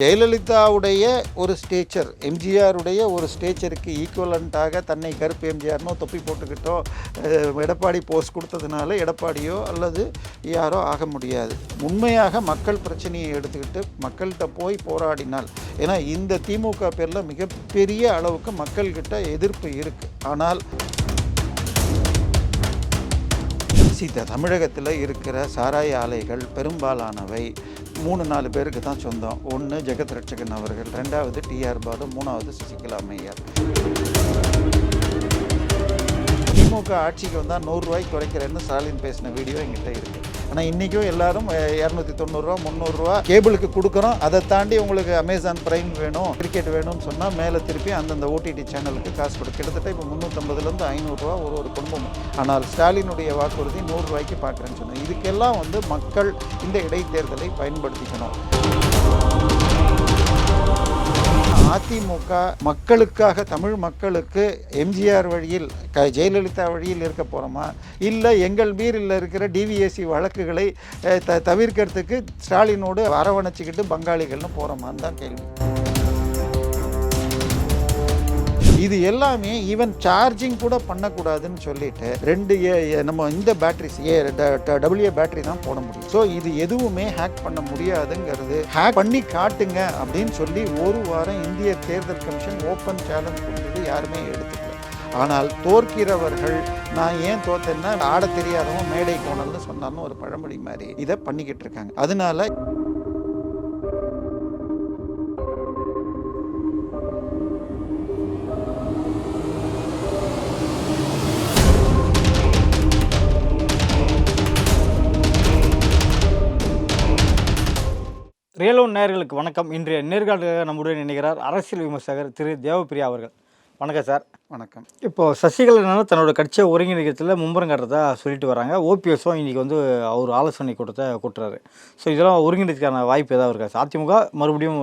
ஜெயலலிதாவுடைய ஒரு ஸ்டேச்சர் எம்ஜிஆருடைய ஒரு ஸ்டேச்சருக்கு ஈக்குவலண்ட்டாக தன்னை கருப்பு எம்ஜிஆர்னோ தொப்பி போட்டுக்கிட்டோ எடப்பாடி போஸ்ட் கொடுத்ததுனால எடப்பாடியோ அல்லது யாரோ ஆக முடியாது. உண்மையாக மக்கள் பிரச்சனையை எடுத்துக்கிட்டு மக்கள்கிட்ட போய் போராடினால் ஏன்னா இந்த திமுக பேரில் மிகப்பெரிய அளவுக்கு மக்கள்கிட்ட எதிர்ப்பு இருக்குது ஆனால் சீதா தமிழகத்தில் இருக்கிற சாராய ஆலைகள் பெரும்பாலானவை மூணு நாலு பேருக்கு தான் சொந்தம். ஒன்று ஜெகத் ரட்சகன் அவர்கள் ரெண்டாவது டிஆர் பாலு மூணாவது சசிகலா அம்மையார். திமுக ஆட்சிக்கு வந்தால் நூறுரூவாய்க்கு குறைக்கிறேன்னு ஸ்டாலின் பேசின வீடியோ எங்கிட்ட இருக்குது ஆனால் இன்றைக்கும் எல்லாரும் இரநூத்தி தொண்ணூறுரூவா முந்நூறுரூவா கேபிளுக்கு கொடுக்குறோம் அதை தாண்டி உங்களுக்கு அமேசான் பிரைம் வேணும் கிரிக்கெட் வேணும்னு சொன்னால் மேலே திருப்பி அந்தந்த ஓடிடி சேனலுக்கு காசு கொடு. கிட்டத்தட்ட இப்போ முந்நூற்றம்பதுலேருந்து ஐநூறுரூவா ஒரு ஒரு குடும்பம் ஆனால் ஸ்டாலினுடைய வாக்குறுதி நூறுரூவாய்க்கு பார்க்குறேன்னு சொன்னேன். இதுக்கெல்லாம் வந்து மக்கள் இந்த இடைத்தேர்தலை பயன்படுத்திக்கணும். அதிமுக மக்களுக்காக தமிழ் மக்களுக்கு எம்ஜிஆர் வழியில் க ஜெயலலிதா வழியில் இருக்க போகிறோமா இல்லை எங்கள் மீறில் இருக்கிற டிவிஎஸ்சி வழக்குகளை த தவிர்க்கிறதுக்கு ஸ்டாலினோடு அரவணைச்சிக்கிட்டு பங்காளிகள்னு போகிறோமான்னு தான் கேள்வி. இது எல்லாமே ஈவன் சார்ஜிங் கூட பண்ணக்கூடாதுன்னு சொல்லிட்டு ரெண்டு ஏ- நம்ம இந்த பேட்டரிஸ் ஏ டபிள்யூ பேட்டரி தான் போட முடியும். ஸோ இது எதுவுமே ஹேக் பண்ண முடியாதுங்கிறது ஹேக் பண்ணி காட்டுங்க அப்படின்னு சொல்லி ஒரு வாரம் இந்திய தேர்தல் கமிஷன் ஓப்பன் சேலஞ்ச் கொடுத்தது யாருமே எடுத்துக்கல. ஆனால் தோற்கிறவர்கள் நான் ஏன் தோத்தேன்னா ஆட தெரியாதவன் மேடை கோணல்னு சொன்னாலும் ஒரு பழமொழி மாதிரி இதை பண்ணிக்கிட்டு இருக்காங்க. அதனால ரியலோன் நேயர்களுக்கு வணக்கம். இன்றைய நேர்காணலுக்காக நம்முடன் இணைகிறார் அரசியல் விமர்சகர் திரு தேவப்பிரியா அவர்கள். வணக்கம் சார். வணக்கம். இப்போ சசிகலா தன்னோட கட்சியை ஒருங்கிணைக்கிறதுல மும்பரம் காட்டுறதா சொல்லிட்டு வராங்க. ஓபிஎஸும் இன்னைக்கு வந்து அவர் ஆலோசனை கூட்டத்தை கூட்டுறாரு. ஸோ இதெல்லாம் ஒருங்கிணைக்கிறதுக்கான வாய்ப்பு ஏதாவது இருக்கா சார்? அதிமுக மறுபடியும்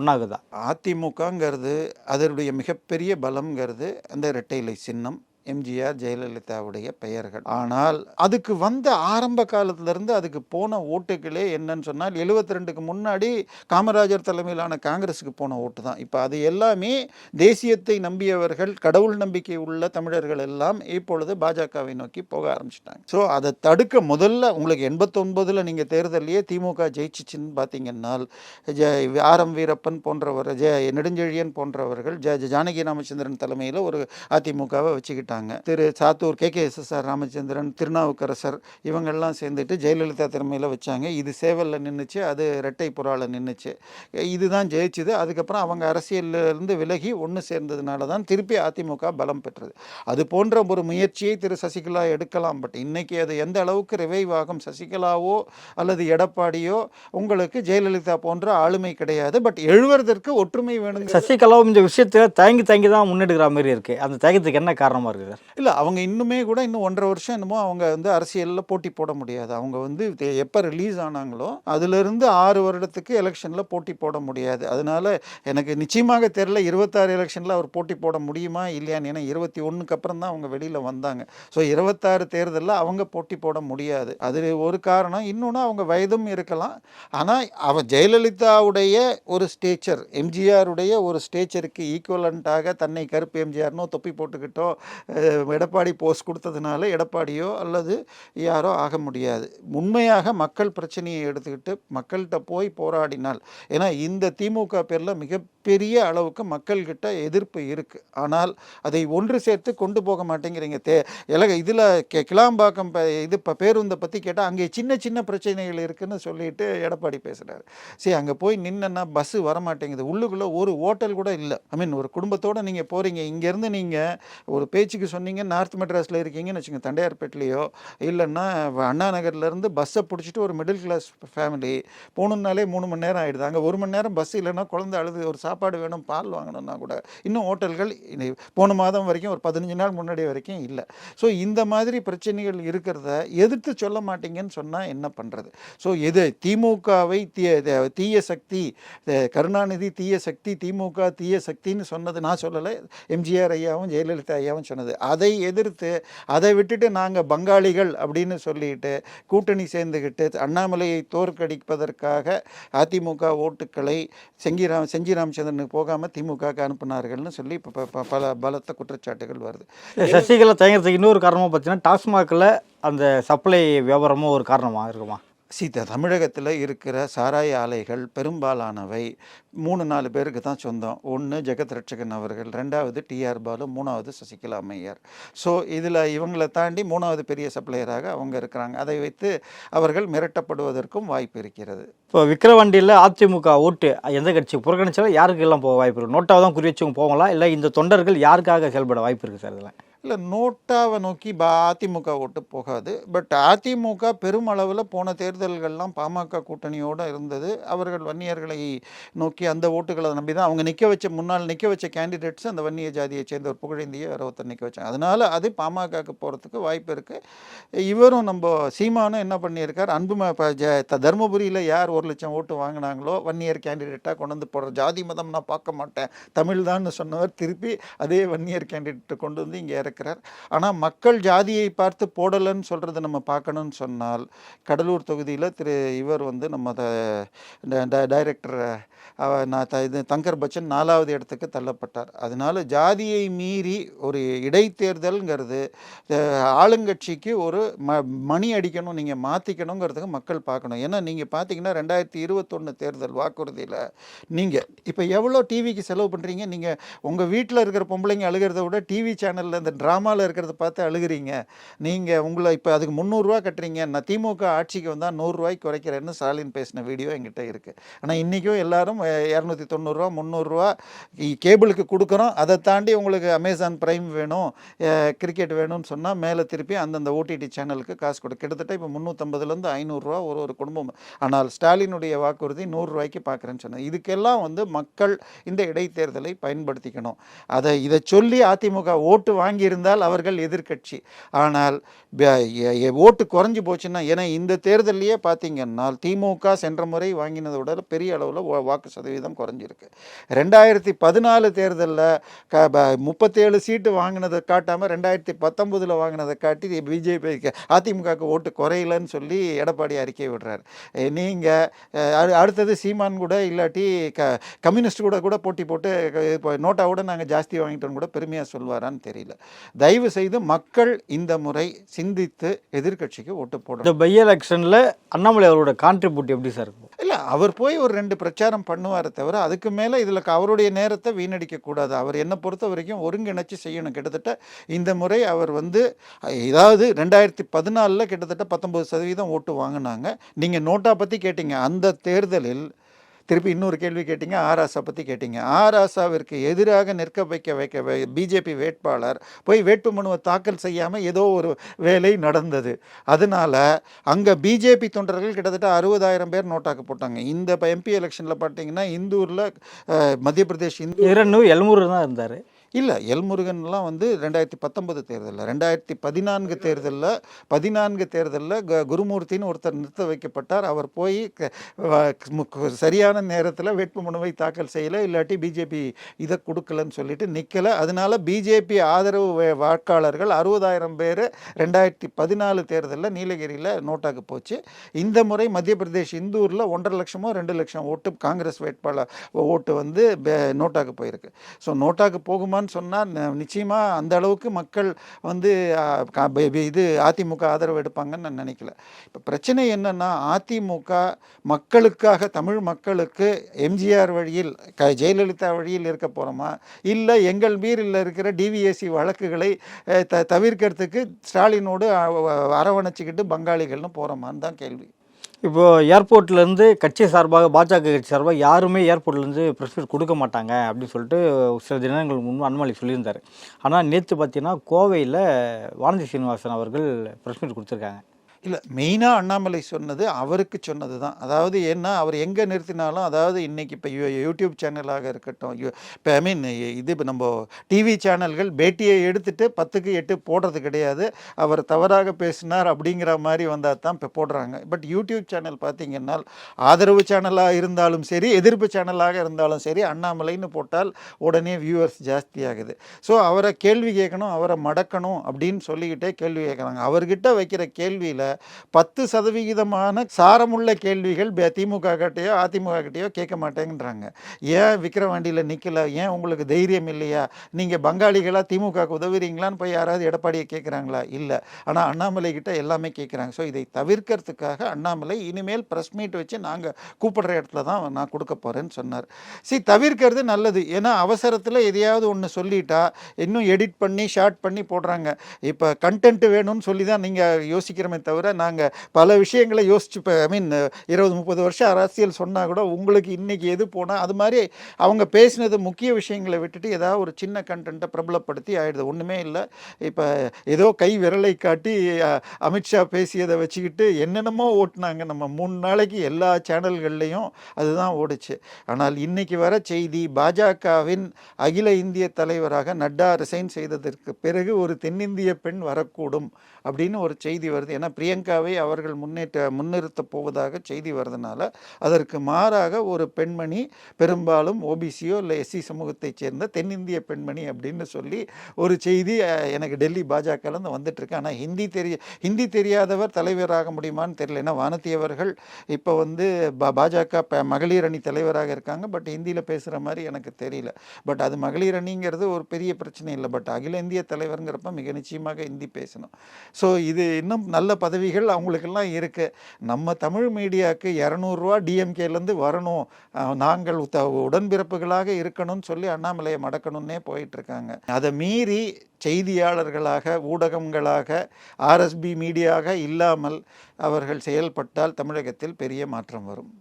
ஒண்ணாகுதா? அதிமுகங்கிறது அதனுடைய மிகப்பெரிய பலம்ங்கிறது அந்த இரட்டை இலை சின்னம். எம்ஜிஆர் ஜெயலலிதாவுடைய பெயர்கள். ஆனால் அதுக்கு வந்த ஆரம்ப காலத்திலிருந்து அதுக்கு போன ஓட்டுகளே என்னன்னு சொன்னால் 72 ரெண்டுக்கு முன்னாடி காமராஜர் தலைமையிலான காங்கிரஸுக்கு போன ஓட்டு தான். இப்போ அது எல்லாமே தேசியத்தை நம்பியவர்கள் கடவுள் நம்பிக்கை உள்ள தமிழர்கள் எல்லாம் இப்பொழுது பாஜகவை நோக்கி போக ஆரம்பிச்சிட்டாங்க. ஸோ அதை தடுக்க முதல்ல உங்களுக்கு எண்பத்தொன்பதில் நீங்கள் தேர்தலையே திமுக ஜெயிச்சிச்சின்னு பார்த்தீங்கன்னால் ஜ ஆர் எம் வீரப்பன் போன்றவர் ஜ நெடுஞ்செழியன் போன்றவர்கள் ஜ ஜ- ஜானகி ராமச்சந்திரன் தலைமையில் ஒரு அதிமுகவை வச்சுக்கிட்டாங்க. Thiru Sathur K. K. S. S. R Ramachandran Thirunavukkarasar இவங்கெல்லாம் சேர்ந்துட்டு ஜெயலலிதா திறமையில் வச்சாங்க. இது சேவலில் நின்றுச்சு அது ரெட்டை புறாவில் நின்றுச்சு இதுதான் ஜெயிச்சுது. அதுக்கப்புறம் அவங்க அரசியலிருந்து விலகி ஒன்று சேர்ந்ததுனால தான் திருப்பி அதிமுக பலம் பெற்றது. அது போன்ற ஒரு முயற்சியை திரு சசிகலா எடுக்கலாம். பட் இன்றைக்கி அது எந்த அளவுக்கு ரிவைவ் ஆகும்? சசிகலாவோ அல்லது எடப்பாடியோ உங்களுக்கு ஜெயலலிதா போன்ற ஆளுமை கிடையாது. பட் எழுவதற்கு ஒற்றுமை வேணும் சசிகலாவும் இந்த விஷயத்தை தயங்கி தயங்கி தான் முன்னெடுக்கிற மாதிரி இருக்குது அந்த தயக்கத்துக்கு என்ன காரணமாக இருக்குது சார் இல்லை அவங்க இன்னுமே கூட இன்னும் ஒன்றரை வருஷம் என்னமோ அவங்க வந்து அரசியலில் போட்டி போட முடியாது. அவங்க வந்து எப்போ ரிலீஸ் ஆனாங்களோ அதிலிருந்து ஆறு வருடத்துக்கு எலெக்ஷனில் போட்டி போட முடியாது. அதனால எனக்கு நிச்சயமாக தெரில இருபத்தாறு எலெக்ஷனில் அவர் போட்டி போட முடியுமா இல்லையான்னு. ஏன்னா இருபத்தி ஒன்றுக்கு அப்புறம் தான் அவங்க வெளியில் வந்தாங்க. ஸோ இருபத்தாறு தேர்தலில் அவங்க போட்டி போட முடியாது. அது ஒரு காரணம். இன்னொன்று அவங்க வயதும் இருக்கலாம். ஆனால் அவன் ஜெயலலிதாவுடைய ஒரு ஸ்டேச்சர் எம்ஜிஆருடைய ஒரு ஸ்டேச்சருக்கு ஈக்குவலண்ட்டாக தன்னை கருப்பு எம்ஜிஆர்னோ தொப்பி போட்டுக்கிட்டோ எடப்பாடி போஸ்ட் கொடுத்ததுனால எடப்பாடியோ அல்லது யாரோ ஆக முடியாது. உண்மையாக மக்கள் பிரச்சனையை எடுத்துக்கிட்டு மக்கள்கிட்ட போய் போராடினால் ஏன்னா இந்த திமுக பேரில் மிகப்பெரிய அளவுக்கு மக்கள்கிட்ட எதிர்ப்பு இருக்குது ஆனால் அதை ஒன்று சேர்த்து கொண்டு போக மாட்டேங்கிறீங்க. தே எலக இதில் கே கிளாம்பாக்கம் இது இப்போ பேருந்தை பற்றி கேட்டால் அங்கே சின்ன சின்ன பிரச்சனைகள் இருக்குதுன்னு சொல்லிட்டு எடப்பாடி பேசுகிறாரு சரி அங்கே போய் நின்னா பஸ்ஸு வரமாட்டேங்குது. உள்ளுக்குள்ளே ஒரு ஹோட்டல் கூட இல்லை. ஐ மீன் ஒரு குடும்பத்தோடு நீங்கள் போகிறீங்க இங்கேருந்து நீங்கள் ஒரு பேச்சு பேச்சுக்கு சொன்னீங்க நார்த் மெட்ராஸில் இருக்கீங்கன்னு வச்சுங்க தண்டையார்பேட்லேயோ இல்லைன்னா அண்ணா நகர்லேருந்து பஸ்ஸை பிடிச்சிட்டு ஒரு மிடில் கிளாஸ் ஃபேமிலி போகணுன்னாலே மூணு மணி நேரம் ஆகிடுது அங்கே ஒரு மணி நேரம் பஸ் இல்லைன்னா குழந்தை அழுது ஒரு சாப்பாடு வேணும் பால் வாங்கணும்னா கூட இன்னும் ஹோட்டல்கள் போன மாதம் வரைக்கும் ஒரு பதினஞ்சு நாள் முன்னாடி வரைக்கும் இல்லை. ஸோ இந்த மாதிரி பிரச்சனைகள் இருக்கிறத எதிர்த்து சொல்ல மாட்டீங்கன்னு சொன்னால் என்ன பண்ணுறது ஸோ எது திமுகவை தீய தீய சக்தி கருணாநிதி தீய சக்தி திமுக தீய சக்தின்னு சொன்னது நான் சொல்லலை. எம்ஜிஆர் ஐயாவும் ஜெயலலிதா ஐயாவும் சொன்னது பண்ணது அதை எதிர்த்து அதை விட்டுட்டு நாங்கள் பங்காளிகள் அப்படின்னு சொல்லிட்டு கூட்டணி சேர்ந்துக்கிட்டு அண்ணாமலையை தோற்கடிப்பதற்காக அதிமுக ஓட்டுக்களை செங்கிராம் செஞ்சி ராமச்சந்திரனுக்கு போகாமல் திமுகவுக்கு அனுப்புனார்கள்னு சொல்லி இப்போ பல பலத்த குற்றச்சாட்டுகள் வருது. சசிகலா தயங்குறதுக்கு இன்னொரு காரணமாக பார்த்தீங்கன்னா டாஸ்மாகில் அந்த சப்ளை வியாபாரமும் ஒரு காரணமாக இருக்குமா? சீதா தமிழகத்தில் இருக்கிற சாராய ஆலைகள் பெரும்பாலானவை. மூணு நாலு பேருக்கு தான் சொந்தம். ஒன்று ஜெகத் ரட்சகன் அவர்கள் ரெண்டாவது டிஆர் பாலு மூணாவது சசிகலா அம்மையார். ஸோ இதில் இவங்களை தாண்டி மூணாவது பெரிய சப்ளையராக அவங்க இருக்கிறாங்க. அதை வைத்து அவர்கள் மிரட்டப்படுவதற்கும் வாய்ப்பு இருக்கிறது. இப்போ விக்கிரவாண்டியில் அதிமுக ஓட்டு எந்த கட்சி புறக்கணிச்சாலும் யாருக்கெல்லாம் போக வாய்ப்பு இருக்குது நோட்டாக தான் குறி வச்சவங்க போகலாம் இல்லை இந்த தொண்டர்கள் யாருக்காக செயல்பட வாய்ப்பு இருக்குது சார் இதெல்லாம் இல்லை நோட்டாவை நோக்கி பா அதிமுக ஓட்டு போகாது. பட் அதிமுக பெருமளவில் போன தேர்தல்கள்லாம் பாமக கூட்டணியோடு இருந்தது. அவர்கள் வன்னியர்களை நோக்கி அந்த ஓட்டுகளை நம்பி தான் அவங்க நிற்க வச்ச முன்னால் நிற்க வச்ச கேண்டிடேட்ஸ் அந்த வன்னிய ஜாதியை சேர்ந்த ஒரு புகழேந்திய ஒருத்தர் நிற்க வச்சாங்க. அதனால் அது பாமகக்கு போகிறதுக்கு வாய்ப்பு இருக்குது இவரும் நம்ம சீமானும் என்ன பண்ணியிருக்கார்? அன்பு இப்போ ஜ த- தருமபுரியில் யார் ஒரு லட்சம் ஓட்டு வாங்கினாங்களோ வன்னியர் கேண்டிடேட்டாக கொண்டு வந்து போடுற ஜாதி மதம் நான் பார்க்க மாட்டேன். தமிழ் தான் சொன்னவர் திருப்பி அதே வன்னியர் கேண்டிடேட்டை கொண்டு வந்து இங்கே இருக்கிறார் ஆனால் மக்கள் ஜாதியை பார்த்து போடலைன்னு சொல்கிறத நம்ம பார்க்கணும்னு சொன்னால் கடலூர் தொகுதியில் திரு இவர் வந்து நம்ம டைரக்டர் நான் த இது தங்கர் பச்சன் நாலாவது இடத்துக்கு தள்ளப்பட்டார். அதனால் ஜாதியை மீறி ஒரு இடைத்தேர்தல்ங்கிறது ஆளுங்கட்சிக்கு ஒரு ம மணி அடிக்கணும் நீங்கள் மாற்றிக்கணுங்கிறதுக்கு மக்கள் பார்க்கணும். ஏன்னா நீங்கள் பார்த்தீங்கன்னா ரெண்டாயிரத்தி இருபத்தொன்று தேர்தல் வாக்குறுதியில் நீங்கள் இப்போ எவ்வளோ டிவிக்கு செலவு பண்ணுறீங்க நீங்கள் உங்கள் வீட்டில் இருக்கிற பொம்பளைங்க அழுகிறத விட டிவி சேனலில் இந்த ட்ராமாவில் இருக்கிறத பார்த்து அழுகிறீங்க. நீங்கள் உங்களை இப்போ அதுக்கு முந்நூறுரூவா கட்டுறீங்க. நான் திமுக ஆட்சிக்கு வந்தால் நூறுரூவாய்க்கு குறைக்கிறேன்னு ஸ்டாலின் பேசின வீடியோ எங்கிட்ட இருக்குது ஆனால் இன்றைக்கும் எல்லாரும் இரநூத்தி தொண்ணூறுரூவா முந்நூறுரூவா கேபிளுக்கு கொடுக்குறோம் அதை தாண்டி உங்களுக்கு அமேசான் ப்ரைம் வேணும் கிரிக்கெட் வேணும்னு சொன்னால் மேலே திருப்பி அந்தந்த ஓடிடி சேனலுக்கு காசு கொடு. கிட்டத்தட்ட இப்போ முந்நூற்றம்பதுலேருந்து ஐநூறுரூவா ஒரு ஒரு குடும்பம். ஆனால் ஸ்டாலினுடைய வாக்குறுதி நூறுரூவாய்க்கு பார்க்குறேன்னு சொன்னேன். இதுக்கெல்லாம் வந்து மக்கள் இந்த இடைத்தேர்தலை பயன்படுத்திக்கணும். அதை இதை சொல்லி அதிமுக ஓட்டு வாங்கி இருந்தால் அவர்கள் எதிர்க்கட்சி. ஆனால் ஓட்டு குறைஞ்சி போச்சுன்னா ஏன்னா இந்த தேர்தலையே பார்த்தீங்கன்னா திமுக சென்ற முறை வாங்கினதோட பெரிய அளவில் வாக்கு சதவீதம் குறைஞ்சிருக்கு. ரெண்டாயிரத்தி பதினாலு தேர்தலில் க ப- முப்பத்தேழு சீட்டு வாங்கினதை காட்டாமல் ரெண்டாயிரத்தி பத்தொம்போதில் வாங்கினதை காட்டி பிஜேபி அதிமுகவுக்கு ஓட்டு குறையலன்னு சொல்லி எடப்பாடி அறிக்கை விடுறார். நீங்கள் அடுத்தது சீமான் கூட இல்லாட்டி க கம்யூனிஸ்ட் கூட கூட போட்டி போட்டு க- இப்போ நோட்டாவோட நாங்கள் ஜாஸ்தி வாங்கிட்டோம்னு கூட பெருமையாக சொல்வாரான்னு தெரியல. தயவு செய்து மக்கள் இந்த முறை சிந்தித்து எதிர்க்கட்சிக்கு ஓட்டு போடணும். இந்த பை எலெக்ஷனில் அண்ணாமலை அவரோட கான்ட்ரிபியூட் எப்படி சார் இருக்கும் இல்லை அவர் போய் ஒரு ரெண்டு பிரச்சாரம் பண்ணுவாரே தவிர அதுக்கு மேலே இதில் அவருடைய நேரத்தை வீணடிக்க கூடாது. அவர் என்னை பொறுத்த வரைக்கும் ஒருங்கிணைச்சு செய்யணும். கிட்டத்தட்ட இந்த முறை அவர் வந்து ஏதாவது ரெண்டாயிரத்தி பதினாலில் கிட்டத்தட்ட பத்தொம்பது சதவீதம் ஓட்டு வாங்கினாங்க. நீங்கள் நோட்டா பற்றி கேட்டீங்க. அந்த தேர்தலில் திருப்பி இன்னொரு கேள்வி கேட்டிங்க ஆராசா பற்றி கேட்டிங்க. ஆராசாவிற்கு எதிராக நிற்க வைக்க வைக்க பிஜேபி வேட்பாளர் போய் வேட்பு மனுவை தாக்கல் செய்யாமல் ஏதோ ஒரு வேலை நடந்தது. அதனால அங்கே பிஜேபி தொண்டர்கள் கிட்டத்தட்ட அறுபதாயிரம் பேர் நோட்டாக்கு போட்டாங்க. இந்த எம்பி எலெக்ஷனில் பார்த்தீங்கன்னா இந்தூரில் மத்திய பிரதேஷ் இந்து இரநூறு எழுநூறு தான் இருந்தார். இல்லை எல்முருகன்லாம் வந்து ரெண்டாயிரத்தி பத்தொன்பது தேர்தலில் ரெண்டாயிரத்தி பதினான்கு தேர்தலில் பதினான்கு தேர்தலில் க குருமூர்த்தின்னு ஒருத்தர் நிறுத்த வைக்கப்பட்டார். அவர் போய் க- மு- சரியான நேரத்தில் வேட்புமனுவை தாக்கல் செய்யலை இல்லாட்டி பிஜேபி இதை கொடுக்கலன்னு சொல்லிட்டு நிற்கலை அதனால பிஜேபி ஆதரவு வே- வாக்காளர்கள் அறுபதாயிரம் பேர் ரெண்டாயிரத்தி பதினாலு தேர்தலில் நீலகிரியில் நோட்டாக்கு போச்சு. இந்த முறை மத்திய பிரதேஷ் இந்தூரில் ஒன்றரை லட்சமோ ரெண்டு லட்சம் ஓட்டு காங்கிரஸ் வேட்பாளர் ஓட்டு வந்து நோட்டாக்கு போயிருக்கு. ஸோ நோட்டாக்கு வருமான்னு சொன்னால் நிச்சயமாக அந்த அளவுக்கு மக்கள் வந்து இது அதிமுக ஆதரவு எடுப்பாங்கன்னு நான் நினைக்கல. இப்போ பிரச்சனை என்னென்னா அதிமுக மக்களுக்காக தமிழ் மக்களுக்கு எம்ஜிஆர் வழியில் க ஜெயலலிதா வழியில் இருக்க போகிறோமா இல்லை எங்கள் வீரில் இருக்கிற டிவிஎஸ்சி வழக்குகளை த தவிர்க்கிறதுக்கு ஸ்டாலினோடு அரவணைச்சிக்கிட்டு பங்காளிகள்னு போகிறோமான்னு தான் கேள்வி. இப்போ ஏர்போர்ட்லேருந்து கட்சி சார்பாக பாஜக கட்சி சார்பாக யாருமே ஏர்போர்ட்லேருந்து ப்ரெஸ் மீட் கொடுக்க மாட்டாங்க அப்படின்னு சொல்லிட்டு சில தினங்களுக்கு முன்பு அண்ணாமலை சொல்லியிருந்தார். ஆனால் நேற்று பார்த்தீங்கன்னா கோவையில் வானதி சீனிவாசன் அவர்கள் ப்ரெஸ் மீட் கொடுத்துருக்காங்க. இல்லை மெயினாக அண்ணாமலை சொன்னது அவருக்கு சொன்னது தான் அதாவது ஏன்னா அவர் எங்கே நிறுத்தினாலும் அதாவது இன்றைக்கி இப்போ யூடியூப் சேனலாக இருக்கட்டும் இப்போ ஐ மீன் இது நம்ம டிவி சேனல்கள் பேட்டியை எடுத்துகிட்டு பத்துக்கு எட்டு போடுறது கிடையாது. அவர் தவறாக பேசினார் அப்படிங்கிற மாதிரி வந்தால் தான் இப்போ போடுறாங்க. பட் யூடியூப் சேனல் பார்த்தீங்கன்னா ஆதரவு சேனலாக இருந்தாலும் சரி எதிர்ப்பு சேனலாக இருந்தாலும் சரி அண்ணாமலைன்னு போட்டால் உடனே வியூவர்ஸ் ஜாஸ்தியாகுது. ஸோ அவரை கேள்வி கேட்கணும் அவரை மடக்கணும் அப்படின்னு சொல்லிக்கிட்டே கேள்வி கேட்குறாங்க. அவர்கிட்ட வைக்கிற கேள்வியில் பத்து சதவிகிதமான சாரமுள்ள கேள்விகள் திமுக கிட்டேயோ அதிமுக கிட்டேயோ கேட்க மாட்டேங்கிறாங்க. ஏன் விக்கிரவாண்டியில் நிற்கல ஏன் உங்களுக்கு தைரியம் இல்லையா? நீங்கள் பங்காளிகளாக திமுகவுக்கு உதவுறீங்களான்னு போய் யாராவது எடப்பாடியை கேட்குறாங்களா? இல்லை. ஆனால் அண்ணாமலை கிட்ட எல்லாமே கேட்குறாங்க. ஸோ இதை தவிர்க்கறதுக்காக அண்ணாமலை இனிமேல் ப்ரெஸ் மீட் வச்சு நாங்கள் கூப்பிடுற இடத்துல தான் நான் கொடுக்க போகிறேன்னு சொன்னார். சரி தவிர்க்கிறது நல்லது. ஏன்னா அவசரத்தில் எதையாவது ஒன்று சொல்லிட்டா இன்னும் எடிட் பண்ணி ஷார்ட் பண்ணி போடுறாங்க. இப்போ கண்டென்ட் வேணும்னு சொல்லி தான் நீங்கள் யோசிக்கிறோமே தவிர நாங்கள் பல விஷயங்களை யோசிச்சு இப்போ ஐ மீன் இருபது முப்பது வருஷம் அரசியல் சொன்னால் கூட உங்களுக்கு இன்றைக்கி எது போனால் அது மாதிரி அவங்க பேசினது முக்கிய விஷயங்களை விட்டுட்டு ஏதாவது ஒரு சின்ன கண்டென்ட்டை பிரபலப்படுத்தி ஆயிடுது. ஒன்றுமே இல்லை. இப்போ ஏதோ கை விரலை காட்டி அமித்ஷா பேசியதை வச்சுக்கிட்டு என்னென்னமோ ஓட்டினாங்க. நம்ம மூணு நாளைக்கு எல்லா சேனல்கள்லேயும் அதுதான் ஓடுச்சு. ஆனால் இன்னைக்கு வர செய்தி பாஜகவின் அகில இந்திய தலைவராக நட்டா ரிசைன் செய்ததற்கு பிறகு ஒரு தென்னிந்திய பெண் வரக்கூடும் அப்படின்னு ஒரு செய்தி வருது. ஏன்னா பிரியங்காவை அவர்கள் முன்னேற்ற முன்னிறுத்தப் போவதாக செய்தி வர்றதுனால அதற்கு மாறாக ஒரு பெண்மணி பெரும்பாலும் ஓபிசியோ இல்லை எஸ்சி சமூகத்தைச் சேர்ந்த தென்னிந்திய பெண்மணி அப்படின்னு சொல்லி ஒரு செய்தி எனக்கு டெல்லி பாஜகலேருந்து வந்துட்டுருக்கு. ஆனால் ஹிந்தி தெரிய ஹிந்தி தெரியாதவர் தலைவராக முடியுமான்னு தெரியல. ஏன்னா வானதி அவர்கள் இப்போ வந்து பாஜக மகளிர் அணி தலைவராக இருக்காங்க. பட் ஹிந்தியில் பேசுகிற மாதிரி எனக்கு தெரியல. பட் அது மகளிர் அணிங்கிறது ஒரு பெரிய பிரச்சனை இல்லை. பட் அகில இந்திய தலைவருங்கிறப்ப மிக நிச்சயமாக ஹிந்தி பேசணும். ஸோ இது இன்னும் நல்ல பதவிகள் அவங்களுக்கெல்லாம் இருக்குது நம்ம தமிழ் மீடியாவுக்கு இரநூறுவா டிஎம்கேலேருந்து வரணும். நாங்கள் உத்த- உடன்பிறப்புகளாக இருக்கணும்னு சொல்லி அண்ணாமலையை மடக்கணும்னே போயிட்டுருக்காங்க. அதை மீறி செய்தியாளர்களாக ஊடகங்களாக ஆர்எஸ்பி மீடியாக இல்லாமல் அவர்கள் செயல்பட்டால் தமிழகத்தில் பெரிய மாற்றம் வரும்.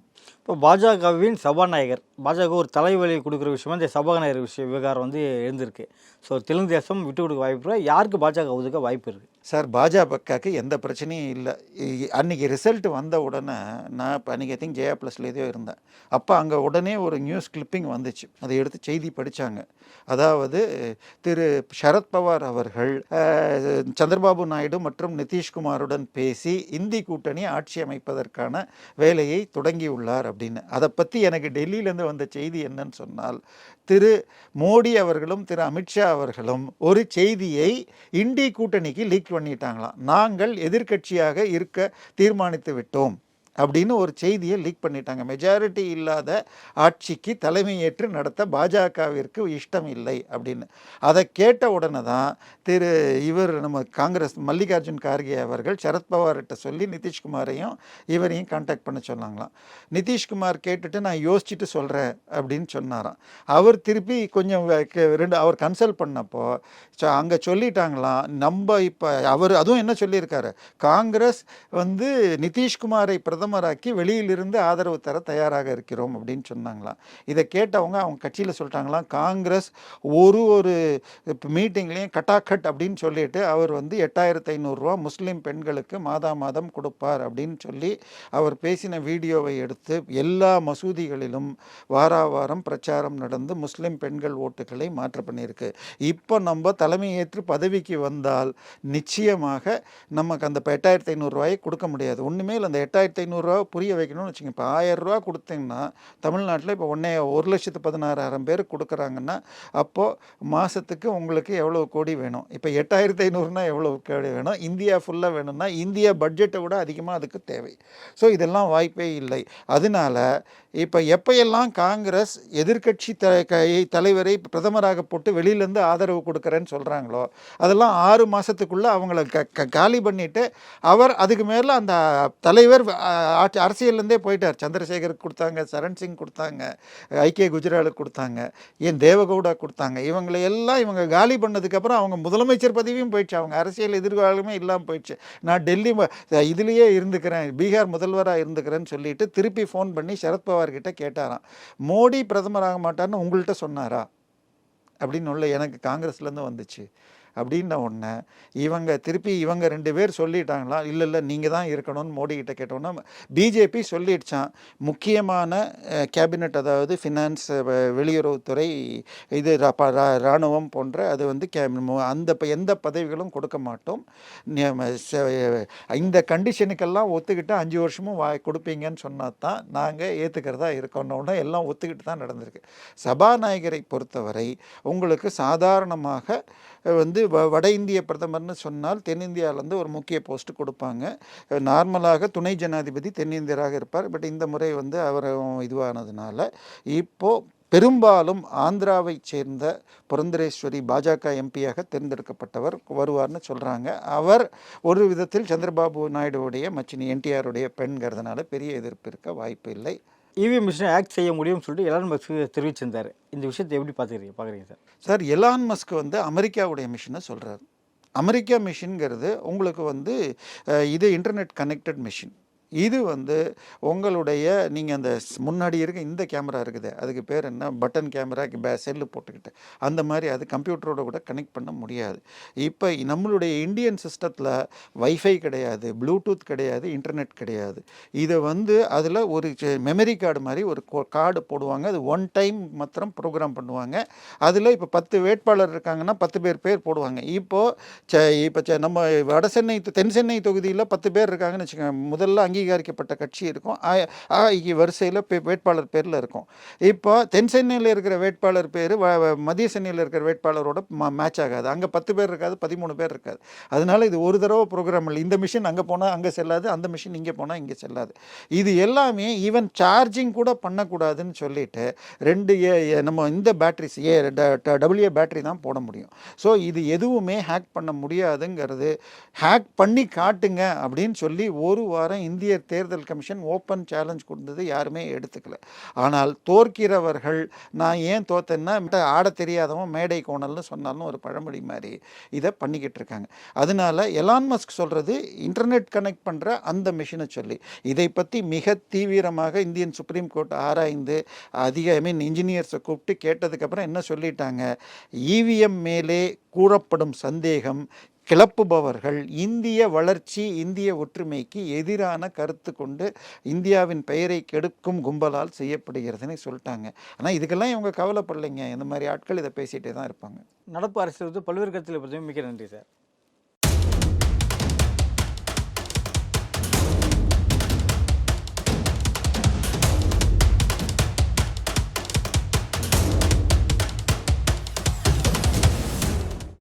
இப்போ பாஜகவின் சபாநாயகர் பாஜக ஒரு தலைவலி கொடுக்குற விஷயமா இந்த சபாநாயகர் விஷய விவகாரம் வந்து எழுந்திருக்கு. ஸோ தெலுங்கு தேசம் விட்டு கொடுக்க வாய்ப்பு யாருக்கு பாஜக ஒதுக்க வாய்ப்பு இருக்குது சார் பாஜகவுக்கு எந்த பிரச்சனையும் இல்லை. அன்றைக்கி அன்னைக்கு ரிசல்ட் வந்த உடனே நான் இப்போ அன்றைக்கி ஐ திங்க் ஜெயா ப்ளஸில் ஏதோ இருந்தேன். அப்போ அங்கே உடனே ஒரு நியூஸ் கிளிப்பிங் வந்துச்சு. அதை எடுத்து செய்தி படித்தாங்க அதாவது திரு சரத்பவார் அவர்கள் சந்திரபாபு நாயுடு மற்றும் நிதிஷ்குமாருடன் பேசி இந்தி கூட்டணி ஆட்சி அமைப்பதற்கான வேலையை தொடங்கியுள்ளார் அப்படின்னு. அதை பற்றி எனக்கு டெல்லியிலேருந்து வந்த செய்தி என்னன்னு சொன்னால் திரு மோடி அவர்களும் திரு அமித்ஷா அவர்களும் ஒரு செய்தியை இண்டி கூட்டணிக்கு லீக் பண்ணிட்டாங்களாம். நாங்கள் எதிர்க்கட்சியாக இருக்க தீர்மானித்து விட்டோம். அப்படின்னு ஒரு செய்தியை லீக் பண்ணிட்டாங்க. மெஜாரிட்டி இல்லாத ஆட்சிக்கு தலைமையேற்று நடத்த பாஜகவிற்கு இஷ்டம் இல்லை அப்படின்னு. அதை கேட்ட உடனே தான் திரு இவர் நம்ம காங்கிரஸ் மல்லிகார்ஜுன் கார்கே அவர்கள் சரத்பவார்கிட்ட சொல்லி நிதிஷ்குமாரையும் இவரையும் காண்டாக்ட் பண்ண சொன்னாங்களாம். நிதிஷ்குமார் கேட்டுட்டு நான் யோசிச்சுட்டு சொல்கிறேன் அப்படின்னு சொன்னாராம். அவர் திருப்பி கொஞ்சம் ரெண்டு அவர் கன்சல்ட் பண்ணப்போ அங்கே சொல்லிட்டாங்களாம். நம்ம இப்போ அவர் அதுவும் என்ன சொல்லியிருக்காரு? காங்கிரஸ் வந்து நிதிஷ்குமாரை பிரதமராக்கி வெளியிலிருந்து ஆதரவு தர தயாராக இருக்கிறோம் அப்படின்னு சொன்னாங்களாம். இதை கேட்டவங்க அவங்க கட்சியில் சொல்லிட்டாங்களாம் காங்கிரஸ் ஒரு ஒரு மீட்டிங்லேயும் கட்டாக்கட் அப்படின்னு சொல்லிட்டு அவர் வந்து எட்டாயிரத்து ஐநூறுரூவா முஸ்லீம் பெண்களுக்கு மாதா மாதம் கொடுப்பார் அப்படின்னு சொல்லி அவர் பேசின வீடியோவை எடுத்து எல்லா மசூதிகளிலும் வார வாரம் பிரச்சாரம் நடந்து முஸ்லீம் பெண்கள் ஓட்டுகளை மாற்ற பண்ணியிருக்கு. இப்போ நம்ம தலைமையேற்று பதவிக்கு வந்தால் நிச்சயமாக நமக்கு அந்த எட்டாயிரத்து ஐநூறுரூவாயை கொடுக்க முடியாது. ஒன்றுமே இல்லை அந்த எட்டாயிரத்தி ஐநூறுரூவா புரிய வைக்கணும்னு வச்சுங்க இப்போ ஆயிரரூவா கொடுத்தீங்கன்னா தமிழ்நாட்டில் இப்போ ஒன்றே ஒரு லட்சத்து பதினாறாயிரம் பேர் கொடுக்குறாங்கன்னா அப்போது மாதத்துக்கு உங்களுக்கு எவ்வளோ கோடி வேணும்? இப்போ எட்டாயிரத்தி ஐநூறுனா எவ்வளோ கோடி வேணும்? இந்தியா ஃபுல்லாக வேணும்னா இந்தியா பட்ஜெட்டை விட அதிகமாக அதுக்கு தேவை. ஸோ இதெல்லாம் வாய்ப்பே இல்லை. அதனால இப்போ எப்பையெல்லாம் காங்கிரஸ் எதிர்க்கட்சி த க- தலைவரை பிரதமராக போட்டு வெளியிலேருந்து ஆதரவு கொடுக்குறேன்னு சொல்கிறாங்களோ அதெல்லாம் ஆறு மாதத்துக்குள்ளே அவங்கள க க- காலி பண்ணிவிட்டு அவர் அதுக்கு மேலே அந்த தலைவர் ஆட்சி அரசியல்லேருந்தே போயிட்டார். சந்திரசேகருக்கு கொடுத்தாங்க சரண் சிங் கொடுத்தாங்க ஐக்கிய குஜராலுக்கு கொடுத்தாங்க ஏன் தேவகவுடா கொடுத்தாங்க. இவங்களை எல்லாம் இவங்க காலி பண்ணதுக்கப்புறம் அவங்க முதலமைச்சர் பதவியும் போயிடுச்சு. அவங்க அரசியல் எதிர்காலமே இல்லாமல் போயிடுச்சு. நான் டெல்லி இதுலேயே இருந்துக்கிறேன். பீகார் முதல்வராக இருந்துக்கிறேன்னு சொல்லிட்டு திருப்பி ஃபோன் பண்ணி சரத்பவார் கிட்ட கேட்டாராம். மோடி பிரதமர் ஆக மாட்டார்னு உங்கள்கிட்ட சொன்னாரா? அப்படின்னு உள்ள எனக்கு காங்கிரஸ்லேருந்து வந்துச்சு. அப்படின்ன உடனே இவங்க திருப்பி இவங்க ரெண்டு பேர் சொல்லிட்டாங்களா? இல்லை இல்லை நீங்கள் தான் இருக்கணும்னு மோடி கிட்ட கேட்டோன்னா பிஜேபி சொல்லிடுச்சான் முக்கியமான கேபினட் அதாவது ஃபினான்ஸ் வெளியுறவுத்துறை இது இராணுவம் போன்ற அது வந்து கே அந்த எந்த பதவிகளும் கொடுக்க மாட்டோம். ச- இந்த கண்டிஷனுக்கெல்லாம் ஒத்துக்கிட்டு அஞ்சு வருஷமும் வா கொடுப்பீங்கன்னு சொன்னால் தான் நாங்கள் ஏற்றுக்கிறதா இருக்கோன்னொன்னே எல்லாம் ஒத்துக்கிட்டு தான் நடந்திருக்கு. சபாநாயகரை பொறுத்தவரை உங்களுக்கு சாதாரணமாக வந்து வட இந்திய பிரதமர்னு சொன்னால் தென்னிந்தியாவிலேருந்து ஒரு முக்கிய போஸ்ட் கொடுப்பாங்க. நார்மலாக துணை ஜனாதிபதி தென்னிந்தியராக இருப்பார். பட் இந்த முறை வந்து அவர் இதுவானதுனால இப்போது பெரும்பாலும் ஆந்திராவை சேர்ந்த புரந்தரேஸ்வரி பாஜக எம்பியாக தேர்ந்தெடுக்கப்பட்டவர் வருவார்னு சொல்கிறாங்க அவர் ஒரு விதத்தில் சந்திரபாபு நாயுடுவுடைய மச்சினி என்டிஆருடைய பெண்கிறதுனால பெரிய எதிர்ப்பு இருக்க வாய்ப்பு இல்லை. இவிஎம் மிஷினை ஆக்ட் செய்ய முடியும்னு சொல்லிட்டு எலான் மஸ்க் தெரிவிச்சிருந்தார். இந்த விஷயத்தை எப்படி பார்த்துக்கிறீங்க? பார்க்குறீங்க சார். சார் எலான் மஸ்க் வந்து அமெரிக்காவுடைய மிஷினை சொல்கிறார் அமெரிக்கா மிஷின்ங்கிறது உங்களுக்கு வந்து இது இன்டர்நெட் கனெக்டட் மிஷின் இது வந்து உங்களுடைய நீங்கள் அந்த முன்னாடி இருக்க இந்த கேமரா இருக்குது. அதுக்கு பேர் என்ன? பட்டன் கேமரா பே செல்லு போட்டுக்கிட்டு. அந்த மாதிரி அது கம்ப்யூட்டரோட கூட கனெக்ட் பண்ண முடியாது. இப்போ நம்மளுடைய இந்தியன் சிஸ்டத்தில் வைஃபை கிடையாது ப்ளூடூத் கிடையாது இன்டர்நெட் கிடையாது. இதை வந்து அதில் ஒரு மெமரி கார்டு மாதிரி ஒரு கார்டு போடுவாங்க. அது ஒன் டைம் மாத்திரம் ப்ரோக்ராம் பண்ணுவாங்க. அதில் இப்போ பத்து வேட்பாளர் இருக்காங்கன்னா பத்து பேர் பேர் போடுவாங்க. இப்போது இப்போ நம்ம வட சென்னை தென் சென்னை தொகுதியில் பத்து பேர் இருக்காங்கன்னு வச்சுக்கோங்க. முதல்ல அங்கே அங்கீகரிக்கப்பட்ட கட்சி இருக்கும். ஆ- வரிசையில் வேட்பாளர் பேரில் இருக்கும். இப்போ தென் சென்னையில் இருக்கிற வேட்பாளர் பேர் மத்திய சென்னையில் இருக்கிற வேட்பாளரோட மேட்ச் ஆகாது. அங்கே பத்து பேர் இருக்காது பதிமூணு பேர் இருக்காது. அதனால இது ஒரு தடவை ப்ரோக்ராம் இல்லை. இந்த மிஷின் அங்கே போனால் அங்கே செல்லாது அந்த மிஷின் இங்கே போனால் இங்கே செல்லாது. இது எல்லாமே ஈவன் சார்ஜிங் கூட பண்ணக்கூடாதுன்னு சொல்லிட்டு ரெண்டு ஏ நம்ம இந்த பேட்டரிஸ் ஏ டபிள்யூஏ பேட்டரி தான் போட முடியும். ஸோ இது எதுவுமே ஹேக் பண்ண முடியாதுங்கிறது ஹேக் பண்ணி காட்டுங்க அப்படின்னு சொல்லி ஒரு வாரம் இந்திய தேர்தல் கமிஷன் ஓப்பன் சேலஞ்ச் கொடுத்தது யாருமே எடுத்துக்கல. ஆனால் தோற்கிறவர்கள் நான் ஏன் தோத்தேன்னா ஆட தெரியாதவன் மேடை கோணல்னு சொன்னாலும் ஒரு பழமொழி மாதிரி இதை பண்ணிக்கிட்டு இருக்காங்க. அதனால எலான் மஸ்க் சொல்கிறது இன்டர்நெட் கனெக்ட் பண்ணுற அந்த மிஷினை சொல்லி. இதை பற்றி மிக தீவிரமாக இந்தியன் சுப்ரீம் கோர்ட் ஆராய்ந்து அதிக ஐ மீன் இன்ஜினியர்ஸை கூப்பிட்டு கேட்டதுக்கப்புறம் என்ன சொல்லிட்டாங்க? இவிஎம் மேலே கூறப்படும் சந்தேகம் கிளப்புபவர்கள் இந்திய வளர்ச்சி இந்திய ஒற்றுமைக்கு எதிரான கருத்து கொண்டு இந்தியாவின் பெயரை கெடுக்கும் கும்பலால் செய்யப்படுகிறதுன்னு சொல்லிட்டாங்க. ஆனால் இதுக்கெல்லாம் இவங்க கவலைப்படலைங்க. இந்த மாதிரி ஆட்கள் இதை பேசிகிட்டே தான் இருப்பாங்க. நடப்பு அரசியல் வந்து பல்வேறு கருத்தில் பற்றியும் மிக நன்றி சார்.